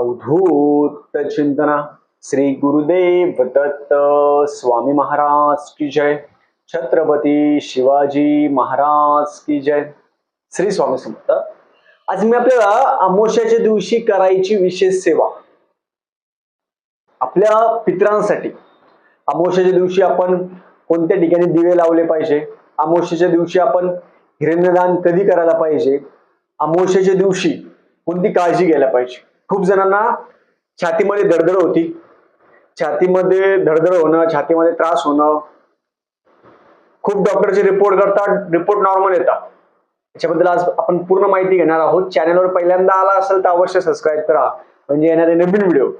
अवधूत चिंतना श्री गुरुदेव दत्त स्वामी महाराज की जय छत्रपती शिवाजी महाराज की जय. श्री स्वामी समर्थ. आज मी आपल्याला अमोशाच्या दिवशी करायची विशेष सेवा. आपल्या पितरांसाठी अमोशाच्या दिवशी आपण कोणत्या ठिकाणी दिवे लावले पाहिजे? अमावस्याच्या दिवशी आपण हिरण्यदान कधी करायला पाहिजे? अमावस्याच्या दिवशी कोणती काळजी घ्यायला पाहिजे? खूप जणांना छातीमध्ये धडधड होती. छातीमध्ये धडधड होणं छातीमध्ये त्रास होणं. खूप डॉक्टरचे रिपोर्ट करतात रिपोर्ट नॉर्मल येतात. याच्याबद्दल आज आपण पूर्ण माहिती घेणार आहोत. चॅनलवर पहिल्यांदा आला असेल तर अवश्य सबस्क्राईब करा. म्हणजे येणारे नवीन व्हिडिओ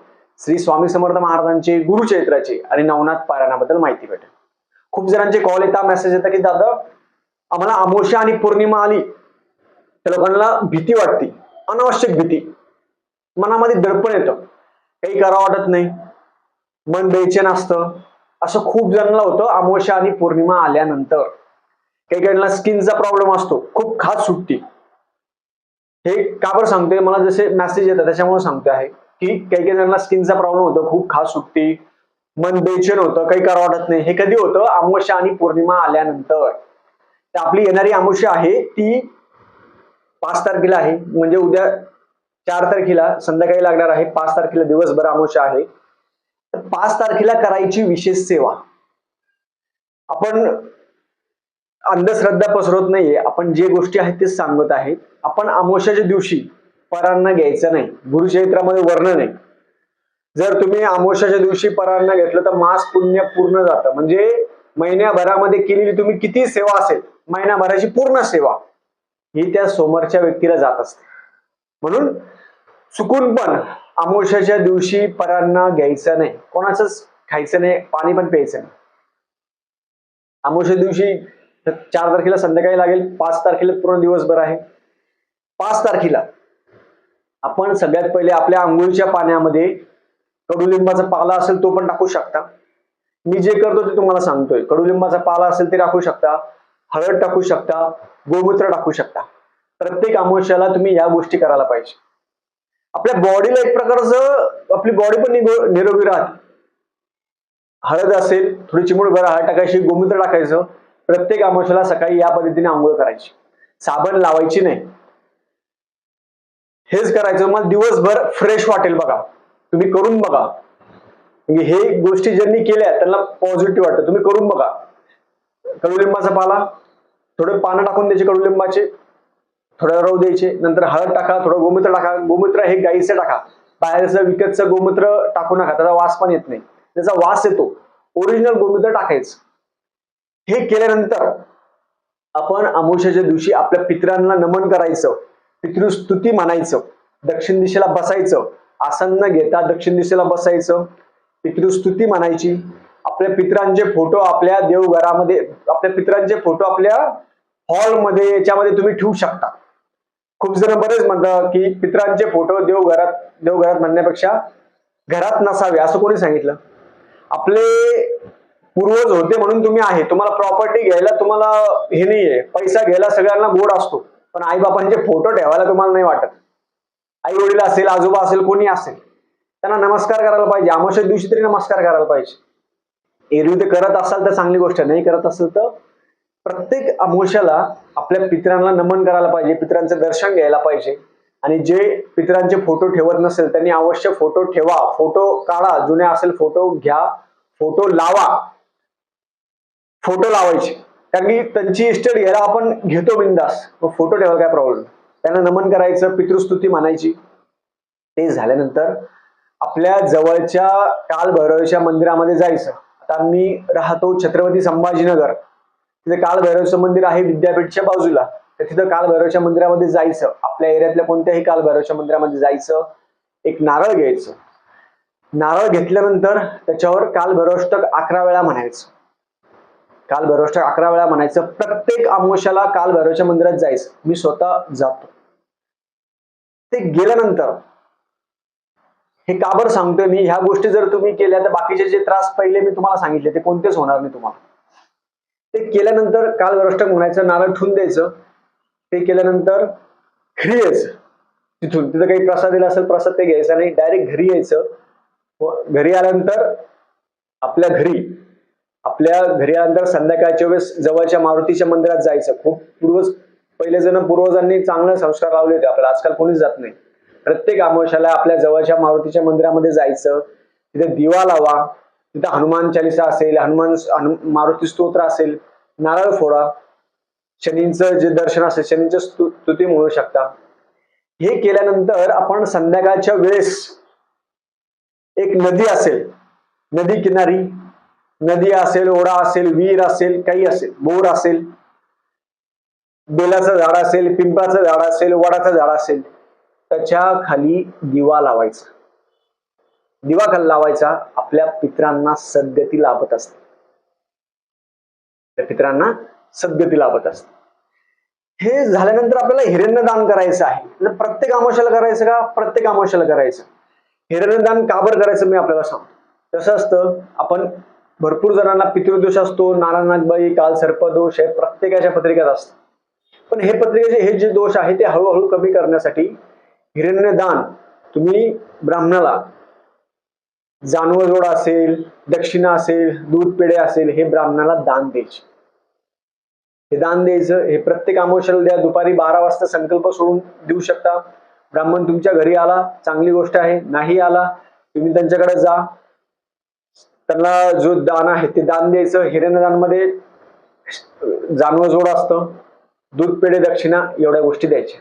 श्री स्वामी समर्थ महाराजांचे गुरुचरित्राचे आणि नवनाथ पारायणाबद्दल माहिती भेटेल. खूप जणांचे कॉल येतात मेसेज येतात की दादा आम्हाला अमोशा आणि पौर्णिमा आली. त्या लोकांना भीती वाटते. अनावश्यक भीती. मनामध्ये दडपण येतं. काही करावं वाटत नाही. मन बेचैन असतं. असं खूप जणांना होतं अमावस्या आणि पौर्णिमा आल्यानंतर. काही काहींना स्किनचा प्रॉब्लेम असतो. खूप खास सुट्टी. हे का बरं सांगते मला जसे मेसेज येतात त्याच्यामुळे सांगते आहे की काही काही जणांना स्किनचा प्रॉब्लेम होतो. खूप खास सुट्टी. मन बेचैन होतं. काही करावं वाटत नाही. हे कधी होतं? अमावस्या आणि पौर्णिमा आल्यानंतर. तर आपली येणारी अमावस्या आहे ती पाच तारखेला आहे. म्हणजे उद्या चार तारखेला संध्याकाळी लागणार आहे. पाच तारखेला दिवसभर अमावस्या आहे. तर पाच तारखेला करायची विशेष सेवा. आपण अंधश्रद्धा पसरवत नाहीये. आपण जे गोष्टी आहेत ते सांगत आहेत आपण अमोशाच्या दिवशी परांना घ्यायचं नाही. गुरुचरित्रामध्ये वर्णन आहे. जर तुम्ही अमावस्याच्या दिवशी परांना घेतलं तर मास पुण्य पूर्ण जातं. म्हणजे महिन्याभरामध्ये केलेली तुम्ही किती सेवा असेल महिनाभराची पूर्ण सेवा ही त्या समोरच्या व्यक्तीला जात असते. म्हणून चुकून पण अमावस्याच्या दिवशी परांना घ्यायचं नाही. कोणाचंच खायचं नाही पाणी पण प्यायचं नाही. अमावस्या दिवशी चार तारखेला संध्याकाळी लागेल पाच तारखेला पूर्ण दिवसभर आहे. पाच तारखेला आपण सगळ्यात पहिले आपल्या आंघोळीच्या पाण्यामध्ये कडुलिंबाचा पाला असेल तो पण टाकू शकता. मी जे करतो ते तुम्हाला सांगतोय. कडुलिंबाचा पाला असेल ते टाकू शकता. हळद टाकू शकता. गोमूत्र टाकू शकता. प्रत्येक अमावश्याला तुम्ही या गोष्टी करायला पाहिजे. आपल्या बॉडीला एक प्रकारचं आपली बॉडी पण निरोगी राहते. हळद असेल थोडी चिमूटभर हळद टाकायची गोमूत्र टाकायचं प्रत्येक अमावस्याला सकाळी या पद्धतीने आंघोळ करायची. साबण लावायची नाही. हेच करायचं मग दिवसभर फ्रेश वाटेल बघा. तुम्ही करून बघा. म्हणजे हे गोष्टी ज्यांनी केल्या त्यांना पॉझिटिव्ह वाटतं. तुम्ही करून बघा. कडुलिंबाचा पाला थोडे पानं टाकून द्यायचे कडुलिंबाचे. थोडं रव द्यायचे नंतर हळद टाका थोडं गोमूत्र टाका. गोमूत्र हे गाईचं टाका. बाहेरचं विकतचं गोमूत्र टाकू नका त्याचा वास पण येत नाही. त्याचा वास येतो ओरिजिनल गोमूत्र टाकायचं. हे केल्यानंतर आपण अमावस्याच्या दिवशी आपल्या पितरांना नमन करायचं पितृस्तुती म्हणायचं दक्षिण दिशेला बसायचं आसन न घेता दक्षिण दिशेला बसायचं पितृस्तुती म्हणायची आपल्या पितरांचे फोटो आपल्या देवघरामध्ये आपल्या पितरांचे फोटो आपल्या हॉलमध्ये याच्यामध्ये तुम्ही ठेवू शकता. खूप जण बरेच म्हणतात की पितरांचे फोटो देवघरात देवघरात म्हणण्यापेक्षा घरात नसावे असं कोणी सांगितलं? आपले पूर्वज होते म्हणून तुम्ही आहे. तुम्हाला प्रॉपर्टी घ्यायला तुम्हाला हे नाहीये. पैसा घ्यायला सगळ्यांना गोड असतो. पण आईबापांचे फोटो ठेवायला तुम्हाला नाही वाटत. आई वडील असेल आजोबा असेल कोणी असेल त्यांना नमस्कार करायला पाहिजे. अमावस्या दिवशी तरी नमस्कार करायला पाहिजे. एरवी ते करत असाल तर चांगली गोष्ट नाही करत असेल तर प्रत्येक अमावस्याला आपल्या पितरांना नमन करायला पाहिजे पितरांचं दर्शन घ्यायला पाहिजे. आणि जे पितरांचे फोटो ठेवत नसेल त्यांनी अवश्य फोटो ठेवा. फोटो काढा जुने असेल फोटो घ्या फोटो लावा. फोटो लावायचे. कारण की त्यांची इस्टेट घ्यायला आपण घेतो बिंदास मग फोटो ठेवायला काय प्रॉब्लेम त्यांना नमन करायचं पितृस्तुती म्हणायची ते झाल्यानंतर आपल्या जवळच्या कालभैरवच्या मंदिरामध्ये जायचं. आता मी राहतो छत्रपती संभाजीनगर. तिथे कालभैरवचं मंदिर आहे विद्यापीठच्या बाजूला. तर तिथं कालभैरवच्या मंदिरामध्ये जायचं. आपल्या एरियातल्या कोणत्याही कालभैरवच्या मंदिरामध्ये जायचं. एक नारळ घ्यायचं. नारळ घेतल्यानंतर त्याच्यावर कालभैरवष्टक अकरा वेळा म्हणायचं. काल भैरवष्टक अकरा वेळा म्हणायचं. प्रत्येक अमावस्याला काल भैरवच्या मंदिरात जायचं. मी स्वतः जातो. ते गेल्यानंतर हे का बरं सांगतोय मी? ह्या गोष्टी जर तुम्ही केल्या तर बाकीचे जे त्रास पहिले मी तुम्हाला सांगितले ते कोणतेच होणार नाही तुम्हाला. ते केल्यानंतर काल म्हणायचं नारळ ठून द्यायचं. ते केल्यानंतर घरी यायचं. तिथून. तिथं काही प्रसाद दिला असेल प्रसाद ते घ्यायचा नाही. डायरेक्ट घरी यायचं. घरी आल्यानंतर आपल्या घरी आपल्या घरी आल्यानंतर संध्याकाळच्या वेळेस जवळच्या मारुतीच्या मंदिरात जायचं. खूप पूर्वज पहिले जण पूर्वजांनी चांगले संस्कार लावले होते आपल्याला. आजकाल कोणीच जात नाही. प्रत्येक अमावश्याला आपल्या जवळच्या मारुतीच्या मंदिरामध्ये जायचं. तिथे दिवा लावा. तिथं हनुमान चालिसा असेल हनुमान मारुती स्तोत्र असेल नारळ फोडा शनींचं जे दर्शन असेल शनींचं स्तुती म्हणू शकता. हे केल्यानंतर आपण संध्याकाळच्या वेळेस एक नदी असेल नदी किनारी नदी असेल ओढा असेल विहीर असेल काही असेल बोर असेल बेलाचं झाड असेल पिंपळाचं झाड असेल वडाचं झाड असेल त्याच्याखाली दिवा लावायचा. दिवाखाल लावायचा आपल्या पित्रांना सद्गती लाभत असते. त्या पित्रांना सद्गती लाभत असते. हे झाल्यानंतर आपल्याला हिरण्यदान करायचं आहे. म्हणजे प्रत्येक अमावश्याला करायचं का? प्रत्येक अमावश्याला करायचं. हिरण्यदान का बरं करायचं मी आपल्याला सांगतो. कसं असतं? आपण भरपूर जणांना पितृदोष असतो नारायणबाई काल सर्पदोष हे प्रत्येकाच्या पत्रिकेत असतं. पण हे पत्रिकेचे हे जे दोष आहे ते हळूहळू कमी करण्यासाठी हिरण्यदान तुम्ही ब्राह्मणाला जानवरजोड असेल दक्षिणा असेल दूध पेढे असेल हे ब्राह्मणाला दान द्यायचे. हे दान द्यायचं हे प्रत्येक अमावश्याला द्या दुपारी बारा वाजता संकल्प सोडून देऊ शकता. ब्राह्मण तुमच्या घरी आला चांगली गोष्ट आहे नाही आला तुम्ही त्यांच्याकडे जा. त्यांना जो दान आहे ते दान द्यायचं. हिरण्यदानमध्ये जानवर जोड असतं दूध पेढे दक्षिणा एवढ्या गोष्टी द्यायच्या.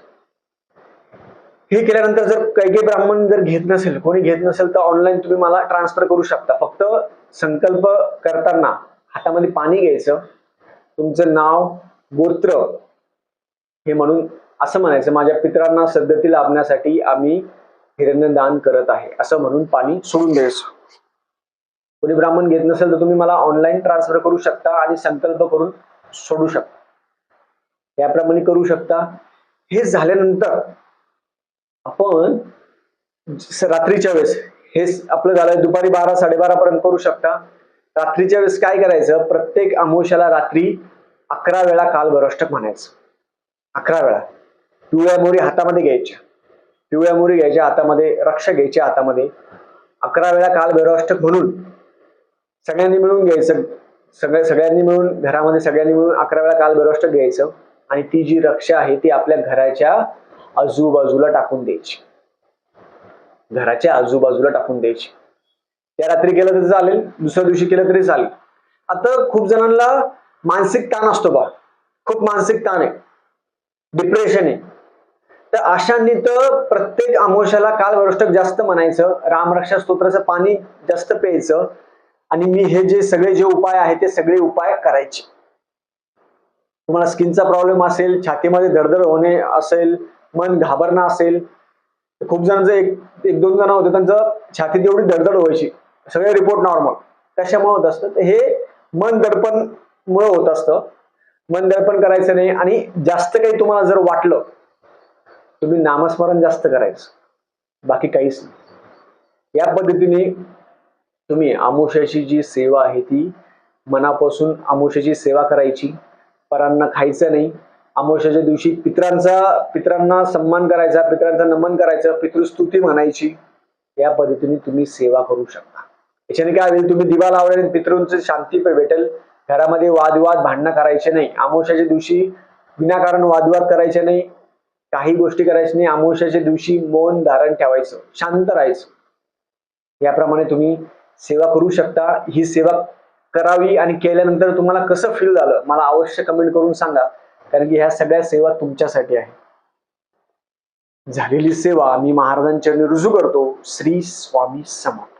हे केल्यानंतर जर काही काही ब्राह्मण जर घेत नसेल कोणी घेत नसेल तर ऑनलाईन तुम्ही मला ट्रान्सफर करू शकता. फक्त संकल्प करताना हातामध्ये पाणी घ्यायचं तुमचं नाव गोत्र हे म्हणून असं म्हणायचं माझ्या पितरांना सद्धती लाभण्यासाठी आम्ही हिरण्यदान करत आहे. असं म्हणून पाणी सोडून द्यायचं. कोणी ब्राह्मण घेत नसेल तर तुम्ही मला ऑनलाईन ट्रान्सफर करू शकता आणि संकल्प करून सोडू शकता. याप्रमाणे करू शकता. हे झाल्यानंतर आपण रात्रीच्या वेळेस हे आपलं झालं दुपारी बारा साडेबारा पर्यंत करू शकता. रात्रीच्या वेळेस काय करायचं? प्रत्येक अमावश्याला रात्री अकरा वेळा कालभरष्टक म्हणायचं. अकरा वेळा. पिवळ्या मोरी हातामध्ये घ्यायच्या. पिवळ्या मोरी घ्यायच्या हातामध्ये रक्ष घ्यायच्या हातामध्ये. अकरा वेळा कालभैरवाष्टक म्हणून सगळ्यांनी मिळून घ्यायचं. सगळ्या सगळ्यांनी मिळून घरामध्ये सगळ्यांनी मिळून अकरा वेळा कालभैरवाष्टक घ्यायचं. आणि ती जी रक्षा आहे ती आपल्या घराच्या आजूबाजूला टाकून द्यायची. घराच्या आजूबाजूला टाकून द्यायची. त्या रात्री केलं तरी चालेल दुसऱ्या दिवशी केलं तरी चालेल. आता खूप जणांना मानसिक ताण असतो बा. खूप मानसिक ताण आहे. डिप्रेशन आहे. तर अशांनी तर प्रत्येक अमावश्याला कालवृष्टक जास्त म्हणायचं रामरक्षा स्तोत्राचं पाणी जास्त प्यायचं आणि मी हे जे सगळे जे उपाय आहेत ते सगळे उपाय करायचे. तुम्हाला स्किनचा प्रॉब्लेम असेल छातीमध्ये दरदर होणे असेल मन घाबरणं असेल खूप जणांचं एक एक दोन जण होते त्यांचं छातीत एवढी धडधड व्हायची. सगळे रिपोर्ट नॉर्मल कशामुळे होत असतं? तर हे मन दडपण मुळे होत असतं. मन दडपण करायचं नाही आणि जास्त काही तुम्हाला जर वाटलं तुम्ही नामस्मरण जास्त करायचं. बाकी काहीच नाही. या पद्धतीने तुम्ही आमुष्याची जी सेवा आहे ती मनापासून आमुष्याची सेवा करायची. परांना खायचं नाही. अमावस्याच्या दिवशी पित्रांचा पित्रांना सन्मान करायचा पित्रांचा नमन करायचं पितृस्तुती म्हणायची या पद्धतीने तुम्ही सेवा करू शकता. याच्याने काय होईल तुम्ही दिवा लावल्याने पितृंची शांती भेटेल. घरामध्ये वादविवाद भांडणं करायचे नाही. अमावस्याच्या दिवशी विनाकारण वादविवाद करायचे नाही. काही गोष्टी करायच्या नाही. अमावस्याच्या दिवशी मौन धारण ठेवायचं शांत राहायचं. याप्रमाणे तुम्ही सेवा करू शकता. ही सेवा करावी आणि केल्यानंतर तुम्हाला कसं फील झालं मला अवश्य कमेंट करून सांगा. कारण की ह्या सगळ्या सेवा तुमच्यासाठी आहे. झालेली सेवा मी महाराजांच्या रुजू करतो. श्री स्वामी समर्थ.